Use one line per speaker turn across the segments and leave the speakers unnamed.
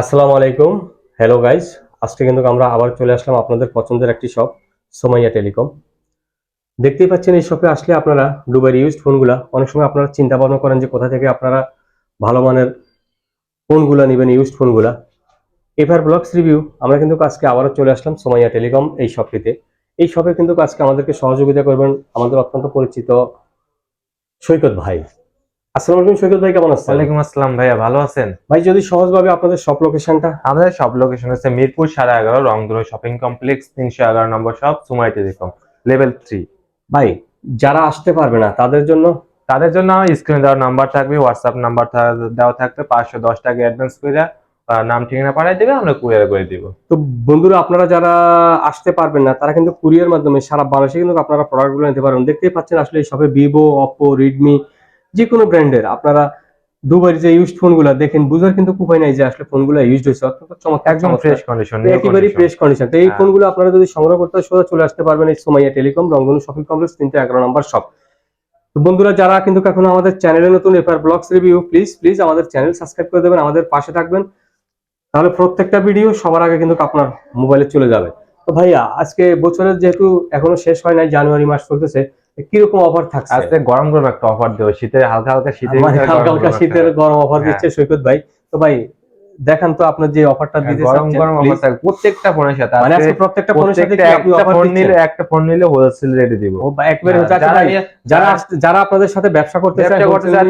আসসালামু আলাইকুম। Hello guys আজকে কিন্তু আমরা আবার চলে আসলাম আপনাদের পছন্দের একটি শপ সোমাইয়া টেলিকম। দেখতেই পাচ্ছেন এই শপে আসলে আপনারা দুবার ইউজড ফোনগুলা অনেক সময় আপনারা চিন্তা ভাবনা করেন যে কোথা থেকে আপনারা ভালো মানের ফোনগুলা নেবেন ইউজড ফোনগুলা এফআর ব্লগস রিভিউ আমরা কিন্তু আজকে আবারও চলে আসলাম সোমাইয়া টেলিকম এই শপটিতে এই শপে কিন্তু আজকে আমাদেরকে সহযোগিতা করবেন আমাদের অত্যন্ত পরিচিত সৈকত ভাই। আসসালামু আলাইকুম সৈকত ভাই কেমন আছেন?
ওয়ালাইকুম আসসালাম ভাইয়া ভালো আছেন?
ভাই যদি সহজভাবে আপনাদের শপ লোকেশনটা
আমাদের সব লোকেশন হচ্ছে মিরপুর সাড়ে এগারো রংধনু শপিং কমপ্লেক্স তিনশো এগারো নম্বর shop Sumai telecom level three
ভাই যারা আসতে পারবে না তাদের জন্য?
তাদের জন্য স্ক্রিনে দেওয়ার নাম্বার থাকবে হোয়াটসঅ্যাপ নাম্বার দেওয়া থাকবে পাঁচশো দশ টাকা অ্যাডভান্স করে নাম ঠিকানা পাঠিয়ে দেবে আমরা কুরিয়ার করে দিব।
তো বন্ধুরা আপনারা যারা আসতে পারবেন না তারা কিন্তু কুরিয়ার মাধ্যমে সারা বাংলাদেশে কিন্তু আপনারা প্রোডাক্টগুলো নিতে পারবেন। দেখতেই পাচ্ছেন আসলে এই শপে ভিভো অপো রেডমি যে কোনো ব্র্যান্ডের। আপনারা দুবার যে ইউজড ফোনগুলো দেখেন বুঝার কিন্তু উপায় নাই যে আসলে ফোনগুলো ইউজড হয়েছে। অত্যন্ত চমৎকার
একদম ফ্রেশ কন্ডিশন
একেবারেই ফ্রেশ কন্ডিশন তো এই
হ্যাঁ।
ফোনগুলো আপনারা যদি সংগ্রহ করতে হয় সোজা চলে আসতে পারবেন এই Somaiya telecom Rongdhonu shopping complex তিনটে এগারো নম্বর শপ তো বন্ধুরা যারা কিন্তু এখনও আমাদের চ্যানেলে নতুন FR blogs review please please আমাদের চ্যানেল সাবস্ক্রাইব করে দেবেন আমাদের পাশে থাকবেন। তাহলে প্রত্যেকটা ভিডিও সবার আগে কিন্তু আপনার মোবাইলে চলে যাবে। তো ভাইয়া আজকে বছরের যেহেতু এখনও শেষ হয় নাই জানুয়ারি মাস চলতেছে কীরকম অফার থাকছে?
আজকে গরম গরম একটা অফার দেবো শীতের হালকা হালকা শীতের
হালকা হালকা শীতের গরম অফার
হ্যাঁ।
দিচ্ছে সৈকত ভাই। তো ভাই দেখান তো আপনার যে অফারটা
হ্যাঁ,
দিতে
গরম গরম অফার থাকবে। প্রত্যেকটা ফোনের সাথে
মানে
আজকে
প্রত্যেকটা ফোনের সাথে কি আপনি অফার
ফোন নিলে একটা ফোন নিলে হোলসেল রেটে দিব।
ও একবারে
হ্যাঁ,
হচ্ছে আচ্ছা
যারা
ভাই, যারা
যারা
আপনাদের সাথে ব্যবসা করতে চায়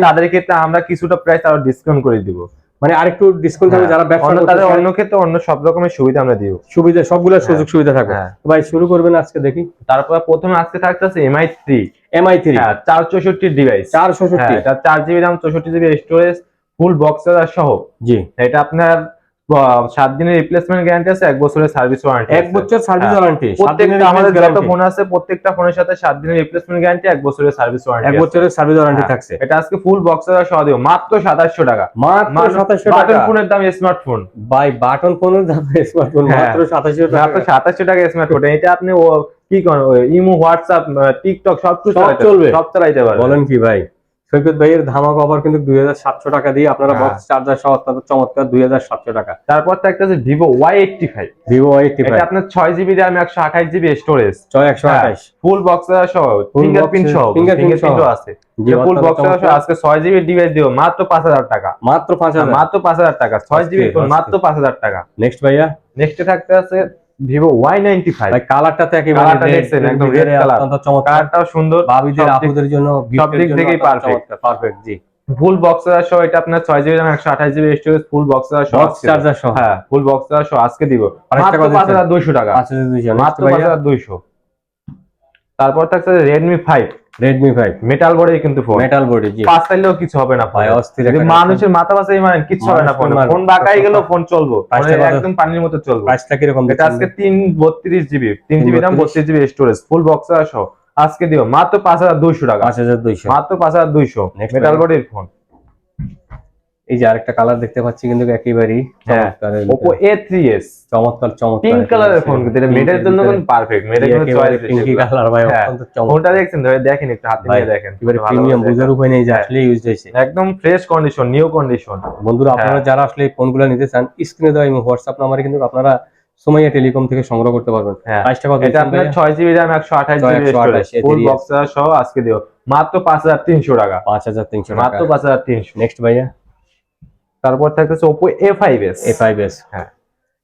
তাদের ক্ষেত্রে আমরা কিছুটা প্রাইস আরও ডিসকাউন্ট করে দিব।
মানে আরেকটু ডিসকাউন্ট হবে
হ্যাঁ,
যারা ব্যবসা
অন্য
করতে
তাদের অন্য ক্ষেত্রে অন্য সব রকমের সুবিধা আমরা দিব।
সুবিধা সবগুলো
হ্যাঁ।
সুযোগ সুবিধা থাকবে।
হ্যাঁ।
ভাই শুরু করবেন আজকে দেখি।
তারপর প্রথমে আজকে থাকতেছে এমআই থ্রি
এমআই থ্রি
হ্যাঁ চার চৌষট্টি ডিভাইস
চার
এটা চার জিবি দাম চৌষট্টি জিবি স্টোরেজ ফুল বক্স সহ।
জি।
এটা আপনার সাত দিনের রিপ্লেসমেন্ট গ্যারান্টি আছে এক বছরের সার্ভিস ওয়ারেন্টি
এক বছর সার্ভিস। ওয়ারেন্টি
প্রত্যেকটা আমাদের যত ফোন আছে প্রত্যেকটা ফোনের সাথে সাত দিনের রিপ্লেসমেন্ট গ্যারান্টি এক বছরের সার্ভিস
এক বছরের সার্ভিস ওয়ারেন্টি
হ্যাঁ।
থাকছে।
এটা আজকে ফুল বক্স সহ দিব। মাত্র সাতাশশো টাকা।
মাত্র সাতাশশো টাকা।
বাটন ফোনের দাম স্মার্টফোন
ভাই বাটন ফোনের দাম স্মার্টফোন
হ্যাঁ।
মাত্র সাতাশশো
মাত্র
টাকা
সাতাশশো টাকা স্মার্টফোন এটা আপনি কি করেন? ইমো হোয়াটসঅ্যাপ টিকটক সব কিছু
চলবে।
সব চালাইতে পারবেন।
বলেন কি ভাই? সৈকত ভাইয়ের ধামাক অফার কিন্তু দুই হাজার সাতশো টাকা দিয়ে আপনারা
হ্যাঁ।
বক্স চার্জার সহ অত্যন্ত চমৎকার দুই হাজার সাতশো টাকা।
তারপর থাকতেছে Vivo Y eighty five
Vivo Y eighty
এটা আপনার ছয় জিবি র্যাম একশো আঠাশ জিবি স্টোরেজ
ছয় একশো
হ্যাঁ।
আঠাশ।
ফুল বক্স সহ ফিঙ্গারপ্রিন্ট সহ ফিঙ্গারপ্রিন্ট আছে। ফুল বক্স সহ আজকে ছয় জিবি ডিভাইস দিব মাত্র পাঁচ হাজার টাকা।
মাত্র পাঁচ হাজার।
মাত্র পাঁচ হাজার টাকা ছয় জিবি। মাত্র পাঁচ হাজার টাকা।
নেক্সট ভাইয়া?
নেক্সটে থাকতে আছে ভিভো ওয়াই নাইনটি ফাইভ
কালারটা তো একেবারে
দেখছেন, একদম
রেড কালার
কালারটাও সুন্দর।
ভাবিদের আপুদের জন্য
সব দিক থেকেই পারফেক্ট
পারফেক্ট জি।
ফুল বক্স সহ এটা আপনার ছয় জিবি একশো আঠাশ জিবি স্টোরেজ ফুল বক্স সহ
চার্জার সহ
হ্যাঁ ফুল বক্স সহ আজকে দিব। পাঁচ হাজার দুইশো টাকা।
পাঁচ দুইশো
মাত্র পাঁচ হাজার দুইশো। তারপর থাকছে Redmi five
Redmi five
metal body কিন্তু ফোন
মেটাল বডি জি।
পাঁচ চাইলেও কিছু হবে না
ভাই অস্থির
মানুষের মাথা বাসাই মানে কিছু হবে না ফোন। ফোন বাঁকাই গেলেও ফোন চলবো। একদম পানির মতো চলবে।
প্রাইসটা কীরকম
এটা আজকে তিন বত্রিশ জিবি তিন জিবি রাম
32
বত্রিশ। জিবি স্টোরেজ ফুল বক্স আসো আজকে দিও মাত্র পাঁচ হাজার দুইশো টাকা।
পাঁচ হাজার দুইশো।
মাত্র পাঁচ হাজার দুইশো।
Next
মেটাল
ভাই।
বডির ফোন
এই যে আরেকটা কালার দেখতে পাচ্ছি কিন্তু একেবারেই
হ্যাঁ।
চমৎকার
ওপো এ
চমৎকার চমৎকার
পিঙ্ক কালারের ফোন কিন্তু এটা মেডের জন্য পারফেক্ট মেডের জন্য চয়েস
পিঙ্কি কালার ভাই
হ্যাঁ।
অত্যন্ত চমৎকার।
ফোনটা দেখছেন ধরে দেখেন একটু হাতে
ভাই,
নিয়ে দেখেন।
একেবারে
ভালো
প্রিমিয়াম উপায় নেই যে
হ্যাঁ।
আসলে ইউজ হয়েছে।
একদম ফ্রেশ কন্ডিশন নিউ কন্ডিশন
বন্ধুরা আপনারা। যারা আসলে এই ফোনগুলো নিতে চান স্ক্রিনে দেওয়া হোয়াটসঅ্যাপ নাম্বারে কিন্তু আপনারা সোমাইয়া টেলিকম থেকে সংগ্রহ করতে পারবেন।
হ্যাঁ।
প্রাইসটা কত
এটা আপনার
ভাইয়া?
ছয় জিবি র্যাম একশো আঠাশ
ছয়
জিবি
একশো আঠাশ, এ
ফুল বক্স সহ আজকে দিও। মাত্র পাঁচ হাজার তিনশো টাকা।
পাঁচ হাজার তিনশো টাকা।
মাত্র পাঁচ হাজার তিনশো।
নেক্সট ভাইয়া।
তারপর থাকতেছে এ ফাইভ এস হ্যাঁ।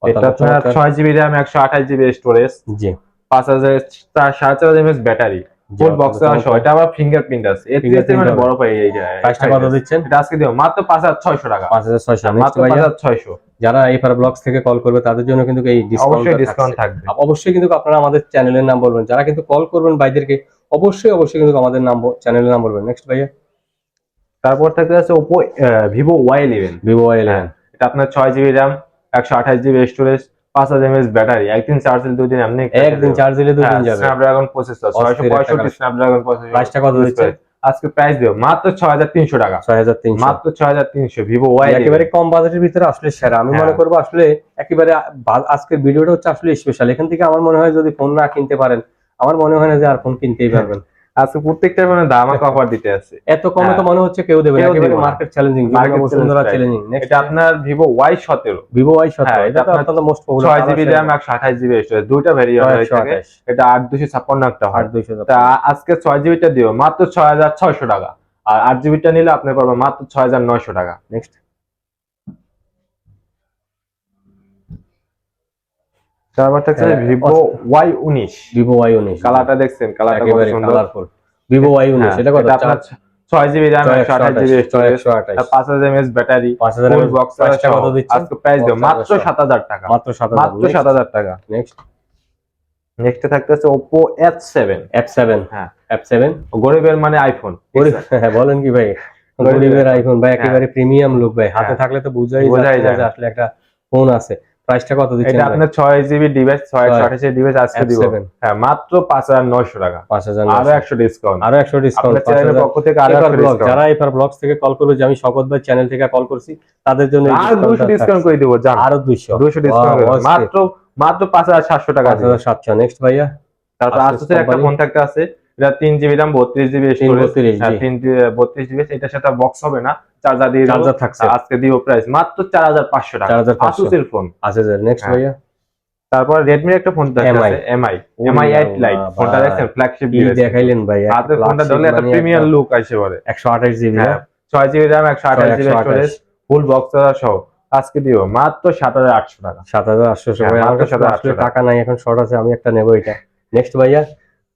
এটা আপনার ছয় জিবি র্যাম একশো আঠাশ জিবি স্টোরেজ
জি।
পাঁচ হাজার চার- সাড়ে চার হাজার এমএস ব্যাটারি ফুল বক্স সহ এটা আবার ফিঙ্গারপ্রিন্ট আছে। এ
Fingerprint
মানে বড় পাই এই যায়
প্রাইসটা কত দিচ্ছেন?
এটা আজকে দিও মাত্র পাঁচ হাজার ছয়শো টাকা।
পাঁচ হাজার ছয়শো। নেক্সট
মাত্র পাঁচ
ভাইয়া
হাজার ছয়শো।
যারা এফআর ব্লগস থেকে কল করবে তাদের জন্য কিন্তু এই ডিসকাউন্ট
অবশ্যই ডিসকাউন্ট থাকবে।
অবশ্যই কিন্তু আপনারা আমাদের চ্যানেলের নাম বলবেন। যারা কিন্তু কল করবেন ভাইদেরকে অবশ্যই অবশ্যই কিন্তু আমাদের নাম চ্যানেলের নাম বলবেন। নেক্সট ভাইয়া।
তারপর থাকতে আছে Oppo Vivo Y eleven
Vivo Y
হ্যাঁ এটা আপনার ছয় জিবি র্যাম একশো আঠাশ জিবি স্টোরেজ পাঁচ হাজার এমএস ব্যাটারি একদিন চার্জ দিলে দুদিন এমনি
একদিন চার্জ দিলে দুদিন যাবে।
স্ন্যাপড্রাগন প্রসেসর ছয়শো পঁয়ষট্টি স্ন্যাপড্রাগন প্রসেসর
প্রাইসটা কত দিচ্ছে?
আজকে প্রাইস দিও। মাত্র ছয় হাজার তিনশো টাকা।
ছয় হাজার তিনশো।
মাত্র ছয় হাজার তিনশো ভিভো ওয়াই
একেবারে কম বাজেটের ভিতরে আসলে সেরা। আমি
হ্যাঁ।
মনে করব আসলে একেবারে আজকের ভিডিওটা হচ্ছে আসলে স্পেশাল এখান থেকে আমার মনে হয় যদি ফোন না কিনতে পারেন আমার মনে হয় না যে আর ফোন কিনতেই পারবেন।
আজকে প্রত্যেকটা ফোনে ধামাকা অফার দিতে আছে।
এত কমে তো
হ্যাঁ।
মনে হচ্ছে কেউ দেবে না। একেবারে market challenging
Market
Bashundhara challenging next
এটা আপনার ভিভো ওয়াই সতেরো।
ভিভো ওয়াই সত্তর
হ্যাঁ,
এটা
এটা
তো
আপনার
মোস্ট পপুলার
স্টোরেজ দুইটা ভেরিয়েন্ট হয়ে থাকে। এটা আট দুশো ছাপ্পান্ন একটা হয়।
আট দুইশো
তা আজকে ছয় জিবিটা দিও মাত্র ছয় হাজার ছয়শো টাকা। আর আট জিবিটা নিলে আপনি পাবেন মাত্র ছয় হাজার নয়শো টাকা।
নেক্সট
তারপর থাকছে
হ্যাঁ,
ভিভো ওয়াই উনিশ।
ভিভো ওয়াই উনিশ
কালারটা দেখছেন কালারটা কত সুন্দর।
কালারফুল ভিভো ওয়াই উনিশ
হ্যাঁ,
এটা কত?
আপনার ছয় জিবি র্যাম একশো আঠাশ জিবি স্টোরেজ পাঁচ হাজার এমএস ব্যাটারি
পাঁচ হাজার
ফুল বক্স
কত দিচ্ছে
আজকে প্রাইস
পঞ্চাশ
মাত্র সাত হাজার টাকা।
মাত্র সাত
মাত্র সাত হাজার টাকা।
নেক্সট
নেক্সটে থাকতেছে Oppo F seven
F seven
হ্যাঁ। গরিবের মানে আইফোন
হ্যাঁ বলেন কি ভাই?
গরিবের।
আইফোন ভাই একেবারে প্রিমিয়াম লুক ভাই। হাতে
হ্যাঁ।
থাকলে তো বুঝাই
বোঝাই
যায়। আসলে একটা ফোন আছে। প্রাইসটা কত দিচ্ছেন
এটা আপনার ছয় জিবি ডিভাইস ছয় একশো
ছয়।
আঠাশের ডিভাইস আজকে দিব। হ্যাঁ মাত্র পাঁচ হাজার নয়শো টাকা।
পাঁচ হাজার
আরও একশো ডিসকাউন্ট
আরও একশো ডিসকাউন্ট
আপনার চ্যানেলের পক্ষ থেকে আরও
এফআর
একশো
ব্লগ
ডিসকাউন্ট
যারা এফআর ব্লগস থেকে কল করবে যে আমি শকত ভাই চ্যানেল থেকে কল করছি তাদের জন্য
আর দুশো
discount টা
ডিসকাউন্ট করে দিব জান।
আরও দুইশো
দুশো ডিসকাউন্ট মাত্র মাত্র পাঁচ হাজার সাতশো টাকা
পাঁচ
দিব।
হাজার সাতশো। নেক্সট ভাইয়া
তারপর আসুসের একটা। ফোন থাকতে আছে। এটা তিন জিবি রাম বত্রিশ জিবি
তিন বত্রিশ
হ্যাঁ বত্রিশ জিবি এটার সাথে বক্স হবে না। চার্জার দিয়ে।
চার্জার থাকছে।
আজকে দিব প্রাইস মাত্র চার হাজার পাঁচশো টাকা।
4500
আসুসের ফোন
আছে স্যার নেক্সট
হ্যাঁ।
ভাইয়া?
তারপর রেডমির একটা ফোন আছে এমআই এমআই এইট লাইট ফোনটা দেখছেন? ফ্ল্যাগশিপ
দেখাইলেন ভাই
হাতে ফোনটা ধরলে একটা প্রিমিয়াম লুক আসে পরে।
একশো আঠাশ জিবি
হ্যাঁ। ছয় জিবি র্যাম একশো আঠাশ জিবি স্টোরেজ ফুল বক্স সহ। আজকে দিও মাত্র সাত হাজার আটশো টাকা।
সাত হাজার আটশো
হ্যাঁ,
ভাই আমার
মাত্র
কাছে
7,800
আসলে টাকা। নাই এখন শর্ট আছে আমি একটা নেব এটা। নেক্সট ভাইয়া?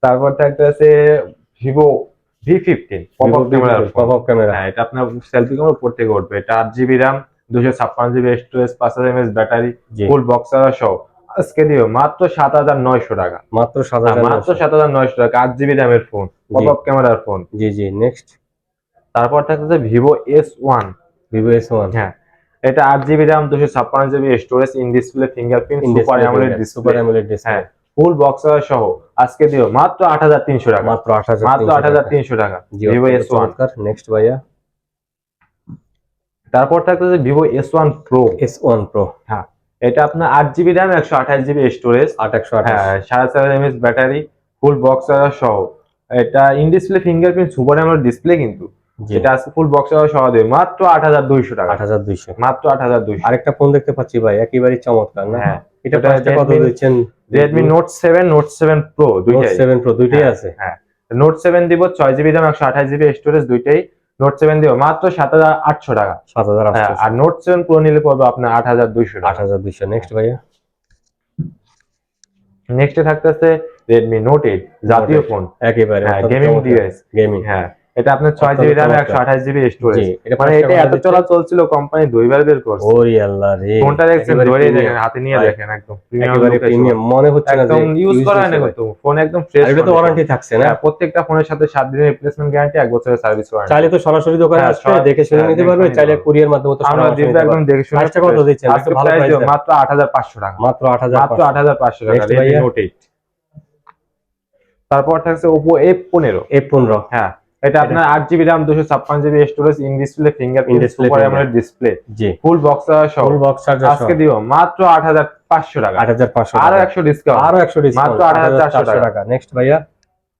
তারপর থাকতে আছে Vivo V fifteen pop up
camera
হ্যাঁ এটা আপনার সেলফি ক্যামেরা উপর থেকে উঠবে। এটা আট জিবি র্যাম দুশো ছাপ্পান্ন জিবি স্টোরেজ পাঁচ হাজার এমএস ব্যাটারি ফুল বক্স সহ আজকে দিও মাত্র সাত হাজার নয়শো টাকা।
মাত্র সাত
হ্যাঁ,
হাজার
মাত্র সাত হাজার নয়শো টাকা আট জিবি র্যামের ফোন পপ আপ ক্যামেরার ফোন
জি জি নেক্সট
তারপর থাকতেছে Vivo S one
Vivo S one
হ্যাঁ এটা আট জিবি র্যাম দুশো ছাপ্পান্ন GB storage in display fingerprint super AMOLED
super
display
AMOLED
হ্যাঁ ফুল বক্স সহ। আজকে দিও মাত্র আট হাজার তিনশো টাকা।
মাত্র আট হাজার
মাত্র আট হাজার তিনশো টাকা। ভিভো এস ওয়ান
নেক্সট ভাইয়া।
তারপর থাকতেছে Vivo S one pro
S one pro হ্যাঁ
এটা আপনার আট জিবি র্যাম একশো আঠাশ জিবি স্টোরেজ
আট একশো
হ্যাঁ সাড়ে চার এমএস ব্যাটারি ফুল বক্স সহ। এটা in display fingerprint super AMOLED display কিন্তু। এটা আজকে ফুল বক্স সহ দেবে। মাত্র আট হাজার দুইশো টাকা।
আট হাজার দুইশো।
মাত্র আট হাজার দুইশো।
আরেকটা ফোন দেখতে পাচ্ছি ভাই একেবারেই চমৎকার না?
হ্যাঁ।
এটা কত দিচ্ছেন?
নোট নোট দুইটাই।
দুইটাই আছে।
হ্যাঁ। নোট সেভেন দিব ছয় জিবি র্যাম একশো আঠাশ জিবি স্টোরেজ দুইটাই। নোট সেভেন দিব মাত্র টাকা। হ্যাঁ, আর নোট সেভেন প্রো নিলে পড়বে আপনার আট হাজার দুইশো
আট
টাকা
হাজার দুইশো। নেক্সট ভাইয়া।
নেক্সটে থাকতেছে রেডমি নোট এইট জাতীয় ফোন
একেবারে
হ্যাঁ গেমিং ডিভাইস
গেমিং
হ্যাঁ। এটা আপনার ছয় জিবি র্যাম একশো আঠাশ জিবি স্টোরেজ মানে এটা এত চলা চলছিল কোম্পানি দুইবার বের করছে।
ওরে আল্লাহ রে
ফোনটা দেখছেন ধরে দেখেন হাতে নিয়ে দেখেন একদম
প্রিমিয়াম মনে হচ্ছে না
একদম ইউজ করা হয় না। কিন্তু ফোন একদম ফ্রেশ
এটা তো ওয়ারেন্টি থাকছে না?
প্রত্যেকটা ফোনের সাথে সাত দিনের রিপ্লেসমেন্ট গ্যারান্টি এক বছরের সার্ভিস ওয়ারেন্টি
চাইলে তো সরাসরি দোকানে
হ্যাঁ,
আসবে দেখে শুনে
হ্যাঁ,
নিতে পারবে চাইলে কুরিয়ার মাধ্যমে তো
আমরা দিব একদম দেখে শুনে
প্রাইসটা কত দিচ্ছেন?
আজকে
একটু ভালো
প্রাইস। মাত্র আট হাজার পাঁচশো টাকা।
মাত্র আট হাজার
মাত্র আট হাজার পাঁচশো টাকা
Next
রেডমি নোট এইট তারপর থাকছে পনেরো।
এ পনেরো।
হ্যাঁ। এটা আপনার আট জিবি র্যাম দুশো ছাপ্পান্ন GB storage in display fingerprint super AMOLED display
G.
Full box সহ
ফুল বক্স চার্জার
আজকে দিও মাত্র আট হাজার পাঁচশো টাকা।
আট হাজার পাঁচশো
আরও একশো ডিসকাউন্ট
আরও একশো ডিসকাউন্ট
মাত্র 8,400 টাকা।
নেক্সট ভাইয়া।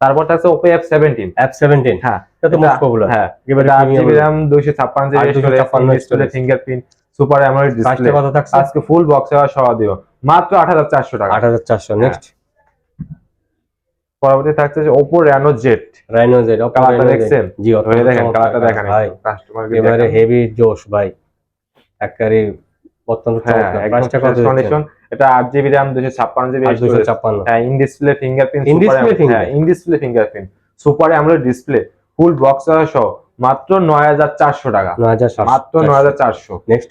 তারপর থাকছে Oppo F seventeen
app seventeen
হ্যাঁ।
এটা তো মোস্ট পপুলার
হ্যাঁ।
একেবারে
আট জিবি র্যাম দুশো ছাপ্পান্ন GB
256
storage display. Fingerprint super AMOLED display
থাকছে?
আজকে ফুল বক্স সহ দিও মাত্র আট হাজার চারশো টাকা।
আট হাজার চারশো।
হ্যাঁ।
নেক্সট
পরবর্তী থাকছে Oppo Reno Z
Reno Z
কালারটা দেখছেন?
জি
ধরে দেখেন কালারটা দেখেন
ভাই।
কাস্টমার
এবারে হেভি জোশ ভাই। একবারে অত্যন্ত
হ্যাঁ
চমৎকার। প্রাইসটা কত
fresh এটা আট জিবি র্যাম দুশো ছাপ্পান্ন জিবি
দুশো ছাপ্পান্ন।
হ্যাঁ in display fingerprint
In display finger?
In display fingerprint super AMOLED display full box সহ মাত্র নয় হাজার চারশো টাকা।
নয় হাজার
মাত্র নয় হাজার চারশো।
নেক্সট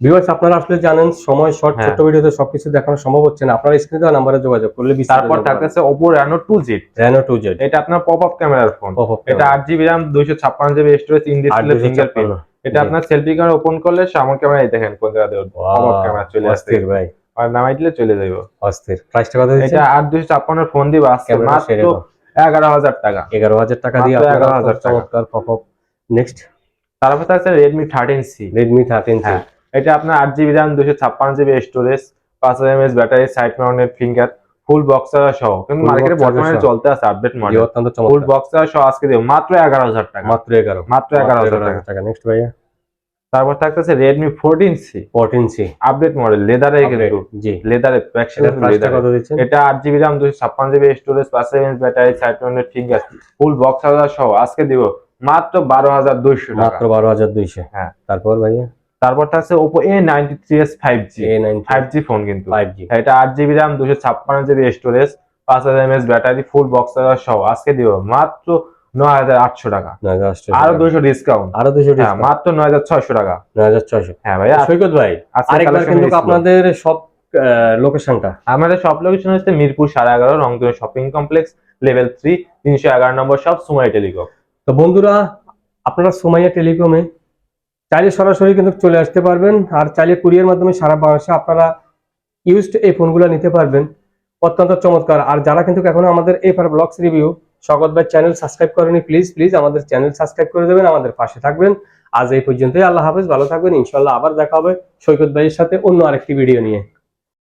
ভিউয়ার্স আপনারা আসলে জানেন সময় শর্ট। ছোট ভিডিওতে সবকিছু দেখানো সম্ভব হচ্ছে না। আপনারা স্ক্রিনে দেওয়া নাম্বারে যোগাযোগ করলে
তারপর থাকতেছে two Z
Reno two Z
এটা আপনার পপ আপ ক্যামেরার ফোন এটা আট জিবি র্যাম দুইশো ছাপ্পান্ন স্টোরেজ ইন ডিসপ্লে ফিঙ্গারপ্রিন্ট এটা আপনার সেলফি ক্যামেরা ওপেন করলে সামনে ক্যামেরা দেখেন কোন জায়গা দিয়ে পপ আপ ক্যামেরা চলে আসছে।
ভাই।
আর নামাই দিলে চলে যাইব।
অস্থির। প্রাইসটা কত দিচ্ছে
এটা আট দুশো ছাপ্পান্ন ফোন দিব আজকে। মাত্র
সেরে দাও
এগারো হাজার টাকা।
এগারো হাজার টাকা দিয়ে আপনারা
11,000 টাকা।
চমৎকার পপ আপ নেক্সট
তারপর আছে Redmi thirteen C
Redmi thirteen
হ্যাঁ। এটা আপনার আট জিবি র্যাম দুশো ছাপ্পান্ন জিবি স্টোরেজ পাঁচ হাজার MS battery side mounted finger full box সহ। কিন্তু মার্কেটে বর্তমানে চলতে আছে আপডেট মডেল ফুল বক্স সহ আজকে দেব। মাত্র এগারো হাজার টাকা।
মাত্র এগারো।
মাত্র এগারো হাজার টাকা।
নেক্সট ভাইয়া।
তারপর থাকতেছে Redmi fourteen C
fourteen C
update model লেদারে কিন্তু।
জি।
লেদারে ব্যাকসাইড
প্রাইসটা কত দিচ্ছেন?
এটা আট জিবি র্যাম দুশো ছাপ্পান্ন জিবি স্টোরেজ পাঁচ MS battery side finger full box সহ। আজকে দিব মাত্র বারো হাজার দুইশো টাকা।
মাত্র বারো হাজার দুইশো।
হ্যাঁ।
তারপর ভাইয়া?
তারপর থাকছে Oppo A ninety three S five G five G phone কিন্তু। এটা আট জিবি র্যাম দুশো ছাপ্পান্ন জিবি স্টোরেজ পাঁচ হাজার এমএস ব্যাটারি ফুল বক্স হাজার সহ আজকে দিব মাত্র নয় হাজার আটশো টাকা। আরও দুশো ডিসকাউন্ট
আরও দুশো
হ্যাঁ মাত্র নয় হাজার ছয়শো টাকা।
নয় হাজার ছয়শো।
হ্যাঁ ভাইয়া
সৈকত ভাই
আজকে
আরেকবার কিন্তু আপনাদের সব লোকেশনটা
আমাদের সব লোকেশন হচ্ছে মিরপুর সাড়ে এগারো Rangpur shopping complex level three তিনশো এগারো নম্বর সব সুমাই টেলিকম।
তো বন্ধুরা আপনারা সোমাইয়া টেলিকমে চাইলে সরাসরি কিন্তু চলে আসতে পারবেন আর চাইলে কুরিয়ার মাধ্যমে সারা বাংলাদেশে আপনারা ইউজড এই ফোনগুলো নিতে পারবেন। অত্যন্ত চমৎকার। আর যারা কিন্তু এখনও আমাদের এফআর ব্লগস রিভিউ স্বাগত ভাই চ্যানেল সাবস্ক্রাইব করেনি প্লিজ প্লিজ আমাদের চ্যানেল সাবস্ক্রাইব করে দেবেন, আমাদের পাশে থাকবেন। আজ এই পর্যন্তই। আল্লাহ হাফেজ। ভালো থাকবেন। ইনশাল্লাহ আবার দেখা হবে সৈকত ভাইয়ের সাথে অন্য আরেকটি ভিডিও নিয়ে।